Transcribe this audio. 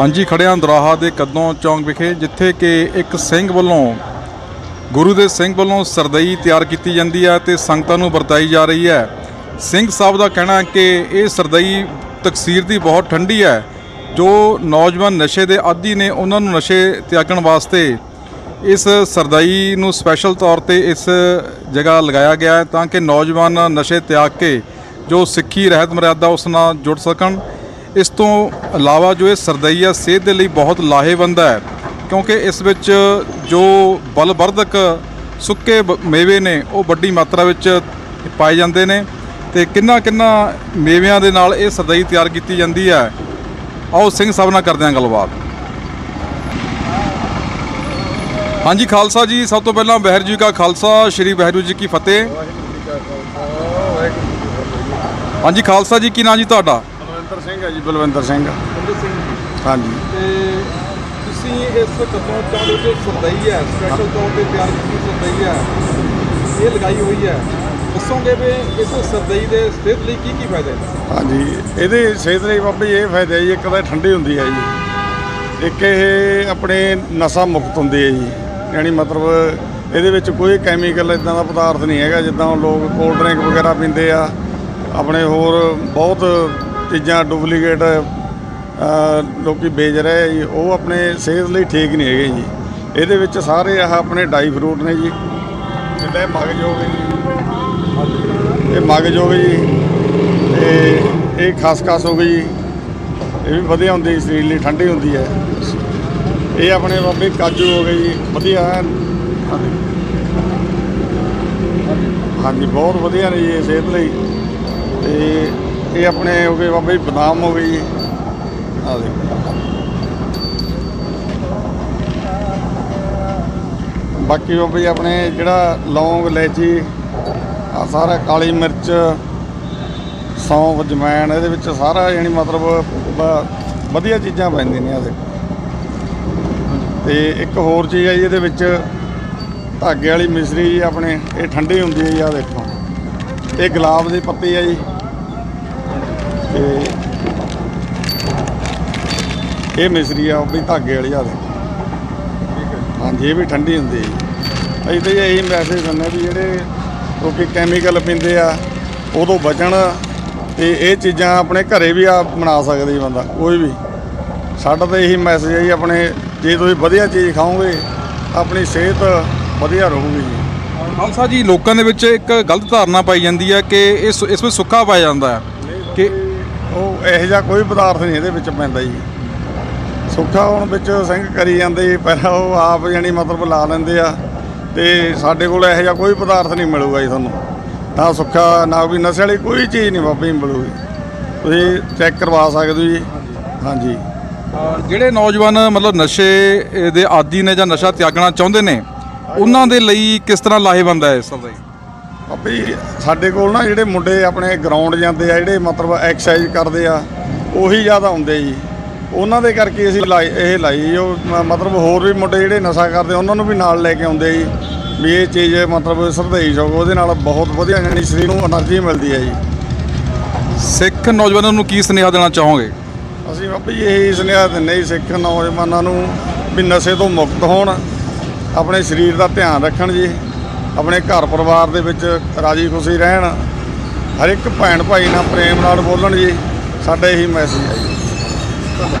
ਹਾਂਜੀ ਖੜਿਆਂ ਦਰਾਹਾ ਦੇ ਕਦੋਂ ਚੌਂਕ ਵਿਖੇ, ਜਿੱਥੇ ਕਿ ਇੱਕ ਸਿੰਘ ਵੱਲੋਂ, ਗੁਰੂ ਦੇ ਸਿੰਘ ਵੱਲੋਂ ਸਰਦਈ ਤਿਆਰ ਕੀਤੀ ਜਾਂਦੀ ਹੈ ਤੇ ਸੰਗਤਾਂ ਨੂੰ ਵਰਤਾਈ ਜਾ ਰਹੀ ਹੈ। ਸਿੰਘ ਸਾਹਿਬ ਦਾ ਕਹਿਣਾ ਹੈ ਕਿ ਇਹ ਸਰਦਈ ਤਕਸੀਰ ਦੀ ਬਹੁਤ ਠੰਡੀ ਹੈ, ਜੋ ਨੌਜਵਾਨ ਨਸ਼ੇ ਦੇ ਆਦੀ ਨੇ ਉਹਨਾਂ ਨੂੰ ਨਸ਼ੇ ਤਿਆਗਣ ਵਾਸਤੇ ਇਸ ਸਰਦਈ ਨੂੰ ਸਪੈਸ਼ਲ ਤੌਰ ਤੇ ਇਸ ਜਗ੍ਹਾ ਲਗਾਇਆ ਗਿਆ ਹੈ ਤਾਂ ਕਿ ਨੌਜਵਾਨ ਨਸ਼ੇ ਤਿਆਗ ਕੇ ਜੋ ਸਿੱਖੀ ਰਹਿਤ ਮਰਿਆਦਾ ਉਸ ਨਾਲ ਜੁੜ ਸਕਣ। ਇਸ ਤੋਂ ਇਲਾਵਾ ਜੋ ਇਹ ਸਰਦਾਈ ਆ, ਸਿਹਤ ਦੇ ਲਈ ਬਹੁਤ ਲਾਹੇਵੰਦ ਹੈ, ਕਿਉਂਕਿ ਇਸ ਵਿੱਚ ਜੋ ਬਲਵਰਧਕ ਸੁੱਕੇ ਬ- ਮੇਵੇ ਨੇ, ਉਹ ਵੱਡੀ ਮਾਤਰਾ ਵਿੱਚ ਪਾਏ ਜਾਂਦੇ ਨੇ ਤੇ ਕਿੰਨਾ ਕਿੰਨਾ ਮੇਵਿਆਂ ਦੇ ਨਾਲ ਇਹ ਸਰਦਈ ਤਿਆਰ ਕੀਤੀ ਜਾਂਦੀ ਹੈ। ਆਓ ਸਿੰਘ ਸਾਹਿਬ ਨਾਲ ਕਰਦੇ ਹਾਂ ਗੱਲਬਾਤ। ਹਾਂਜੀ, ਖਾਲਸਾ ਜੀ, ਸਭ ਤੋਂ ਪਹਿਲਾਂ ਵਾਹਿਗੁਰੂ ਜੀ ਕਾ ਖਾਲਸਾ, ਸ੍ਰੀ ਵਾਹਿਗੁਰੂ ਜੀ ਕੀ ਫਤਿਹ। ਹਾਂਜੀ, ਖਾਲਸਾ ਜੀ, ਕੀ ਨਾਂ ਜੀ ਤੁਹਾਡਾ? ਸਿੰਘ ਹੈ ਜੀ ਬਲਵੰਤਰ ਸਿੰਘ। ਹਾਂਜੀ। ਤੇ ਤੁਸੀਂ ਇਸ ਕਦਮੋਂ ਚਾਹੁੰਦੇ ਜੋ ਸਰਦਈ ਹੈ ਸਪੈਸ਼ਲ ਤੌਰ ਤੇ ਤਿਆਰ ਕੀਤੀ ਸਰਦਈ ਹੈ ਇਹ ਲਗਾਈ ਹੋਈ ਹੈ। ਦੱਸੋਗੇ ਵੀ ਇਸ ਸਰਦਈ ਦੇ ਸਿਹਤ ਲਈ ਕੀ ਕੀ ਫਾਇਦੇ ਨੇ? ਹਾਂਜੀ ਇਹਦੇ ਸਿਹਤ ਲਈ ਬਾਬਾ ਜੀ ਇਹ ਫਾਇਦਾ ਹੈ ਜੀ ਇੱਕ ਤਾਂ ਠੰਡੀ ਹੁੰਦੀ ਹੈ ਜੀ। ਇੱਕ ਇਹ ਆਪਣੇ ਨਸ਼ਾ ਮੁਕਤ ਹੁੰਦੀ ਹੈ ਜੀ। ਯਾਨੀ ਮਤਲਬ ਇਹਦੇ ਵਿੱਚ ਕੋਈ ਕੈਮੀਕਲ ਇਦਾਂ ਦਾ ਪਦਾਰਥ ਨਹੀਂ ਹੈਗਾ ਜਿੱਦਾਂ ਲੋਕ ਕੋਲਡ ਡਰਿੰਕ ਵਗੈਰਾ ਪੀਂਦੇ ਆ। ਆਪਣੇ ਹੋਰ ਬਹੁਤ ਚੀਜ਼ਾਂ ਡੁਪਲੀਕੇਟ ਲੋਕੀ ਵੇਚ ਰਹੇ ਜੀ, ਉਹ ਆਪਣੇ ਸਿਹਤ ਲਈ ਠੀਕ ਨਹੀਂ ਹੈਗੇ ਜੀ। ਇਹਦੇ ਵਿੱਚ ਸਾਰੇ ਆਹ ਆਪਣੇ ਡਾਈ ਫਰੂਟ ਨੇ ਜੀ। ਜਿੱਦਾਂ ਇਹ ਮਗਜ ਹੋ ਗਏ ਜੀ। ਇਹ ਮਗਜ ਹੋ ਗਈ ਜੀ। ਤੇ ਇਹ ਖਸਖਸ ਹੋ ਗਈ ਜੀ। ਇਹ ਵੀ ਵਧੀਆ ਹੁੰਦੀ ਸਰੀਰ ਲਈ ਠੰਡੀ ਹੁੰਦੀ ਹੈ। ਇਹ ਆਪਣੇ ਬਾਬੇ ਕਾਜੂ ਹੋ ਗਏ ਜੀ, ਵਧੀਆ ਐਨ। ਹਾਂਜੀ, ਬਹੁਤ ਵਧੀਆ ਨੇ ਜੀ, ਇਹ ਸਿਹਤ ਲਈ। ਤੇ ਇਹ ਆਪਣੇ ਹੋ ਗਏ ਬਾਬਾ ਜੀ, ਬਦਾਮ ਹੋ ਗਈ ਆ ਦੇਖੋ। ਬਾਕੀ ਬਾਬਾ ਜੀ, ਆਪਣੇ ਜਿਹੜਾ ਲੌਂਗ, ਇਲਾਇਚੀ ਆ ਸਾਰਾ ਕਾਲੀ ਮਿਰਚ, ਸੌਂਫ, ਜਮੈਣ, ਇਹਦੇ ਵਿੱਚ ਸਾਰਾ ਯਾਨੀ ਮਤਲਬ ਵਧੀਆ ਚੀਜ਼ਾਂ ਪੈਂਦੀਆਂ ਨੇ ਆ ਦੇਖੋ। ਤੇ ਇੱਕ ਹੋਰ ਚੀਜ਼ ਆ ਜੀ, ਇਹਦੇ ਵਿੱਚ ਧਾਗੇ ਵਾਲੀ ਮਿਸਰੀ ਜੀ ਆਪਣੇ, ਇਹ ਠੰਡੀ ਹੁੰਦੀ ਹੈ ਜੀ ਆ ਦੇਖੋ। ਇਹ ਗੁਲਾਬ ਦੀ ਪੱਤੀ ਆ ਜੀ। ਤੇ ਇਹ ਮਿਸਰੀ ਆ, ਉਹ ਵੀ ਧਾਗੇ ਵਾਲੀ ਆ ਦੇਖੋ ਹਾਂਜੀ, ਇਹ ਵੀ ਠੰਡੀ ਹੁੰਦੀ ਹੈ ਜੀ। ਅਸੀਂ ਤਾਂ ਇਹੀ ਮੈਸੇਜ ਦਿੰਦੇ ਵੀ ਜਿਹੜੇ ਲੋਕੀ ਕੈਮੀਕਲ ਪੀਂਦੇ ਆ, ਉਦੋਂ ਬਚਣ ਤੇ ਇਹ ਚੀਜ਼ਾਂ ਆਪਣੇ ਘਰੇ ਵੀ ਆਪ ਬਣਾ ਸਕਦੇ ਜੀ ਬੰਦਾ, ਕੋਈ ਵੀ। ਸਾਡਾ ਤਾਂ ਇਹੀ ਮੈਸੇਜ ਹੈ ਜੀ, ਆਪਣੇ ਜੇ ਤੁਸੀਂ ਵਧੀਆ ਚੀਜ਼ ਖਾਓਗੇ, ਆਪਣੀ ਸਿਹਤ ਵਧੀਆ ਰਹੂਗੀ ਜੀ। ਖਾਲਸਾ ਜੀ, ਲੋਕਾਂ ਦੇ ਵਿੱਚ ਇੱਕ ਗਲਤ ਧਾਰਨਾ ਪਾਈ ਜਾਂਦੀ ਹੈ ਕਿ ਇਸ ਇਸ ਵਿੱਚ ਸੁੱਕਾ ਪਾਇਆ ਜਾਂਦਾ ਹੈ ਕਿ ਉਹ ਇਹੋ ਜਿਹਾ ਕੋਈ ਪਦਾਰਥ ਨਹੀਂ ਇਹਦੇ ਵਿੱਚ ਪੈਂਦਾ ਜੀ। ਸੁੱਖਾ ਹੁਣ ਵਿੱਚ ਸਿੰਘ ਕਰੀ ਜਾਂਦੇ ਜੀ ਪਹਿਲਾਂ ਉਹ ਆਪ ਜਾਨੀ ਮਤਲਬ ਲਾ ਲੈਂਦੇ ਆ ਤੇ ਸਾਡੇ ਕੋਲ ਇਹੋ ਜਿਹਾ ਕੋਈ ਪਦਾਰਥ ਨਹੀਂ ਮਿਲੂਗਾ ਜੀ ਤੁਹਾਨੂੰ। ਨਾ ਸੁੱਖਾ ਨਾ ਕੋਈ ਨਸ਼ੇ ਵਾਲੀ ਕੋਈ ਚੀਜ਼ ਨਹੀਂ ਬਾਬਾ ਜੀ ਮਿਲੂਗੀ। ਤੁਸੀਂ ਚੈੱਕ ਕਰਵਾ ਸਕਦੇ ਹੋ ਜੀ। ਹਾਂਜੀ। ਜਿਹੜੇ ਨੌਜਵਾਨ ਮਤਲਬ ਨਸ਼ੇ ਦੇ ਆਦੀ ਨੇ ਜਾਂ ਨਸ਼ਾ ਤਿਆਗਣਾ ਚਾਹੁੰਦੇ ਨੇ ਉਹਨਾਂ ਦੇ ਲਈ ਕਿਸ ਤਰ੍ਹਾਂ ਲਾਹੇਵੰਦ ਹੈ ਸਰਦਾਈ ਬਾਬਾ ਵੀ ਸਾਡੇ ਕੋਲ ਨਾ ਜਿਹੜੇ ਮੁੰਡੇ ਆਪਣੇ ਗਰਾਊਂਡ ਜਾਂਦੇ ਆ ਜਿਹੜੇ ਮਤਲਬ ਐਕਸਰਸਾਈਜ਼ ਕਰਦੇ ਆ ਉਹੀ ਜ਼ਿਆਦਾ ਹੁੰਦੇ ਜੀ। ਉਹਨਾਂ ਦੇ ਕਰਕੇ ਅਸੀਂ ਲਾਈ ਇਹ ਲਾਈ ਉਹ ਮਤਲਬ ਹੋਰ ਵੀ ਮੁੰਡੇ ਜਿਹੜੇ ਨਸ਼ਾ ਕਰਦੇ ਉਹਨਾਂ ਨੂੰ ਵੀ ਨਾਲ ਲੈ ਕੇ ਆਉਂਦੇ ਜੀ। ਵੀ ਇਹ ਚੀਜ਼ ਮਤਲਬ ਸਰਦਈ ਸ਼ੌਕ ਉਹਦੇ ਨਾਲ ਬਹੁਤ ਵਧੀਆ ਜਾਨੀ ਸਰੀਰ ਨੂੰ એનર્ਜੀ ਮਿਲਦੀ ਹੈ ਜੀ। ਸਿੱਖ ਨੌਜਵਾਨਾਂ ਨੂੰ ਕੀ ਸੁਨੇਹਾ ਦੇਣਾ ਚਾਹੋਗੇ? ਅਸੀਂ ਬਾਬਾ ਜੀ ਇਹ ਸੁਨੇਹਾ ਦਿੰਦੇ ਜੀ ਸਿੱਖ ਨੌਜਵਾਨਾਂ ਨੂੰ ਵੀ ਨਸ਼ੇ ਤੋਂ ਮੁਕਤ ਹੋਣ ਆਪਣੇ ਸਰੀਰ ਦਾ ਧਿਆਨ ਰੱਖਣ ਜੀ। ਆਪਣੇ ਘਰ ਪਰਿਵਾਰ ਦੇ ਵਿੱਚ ਰਾਜੀ ਖੁਸ਼ੀ ਰਹਿਣ, ਹਰ ਇੱਕ ਭੈਣ ਭਾਈ ਨਾਲ ਪ੍ਰੇਮ ਨਾਲ ਬੋਲਣ ਜੀ, ਸਾਡਾ ਇਹੀ ਮੈਸੇਜ ਹੈ ਜੀ।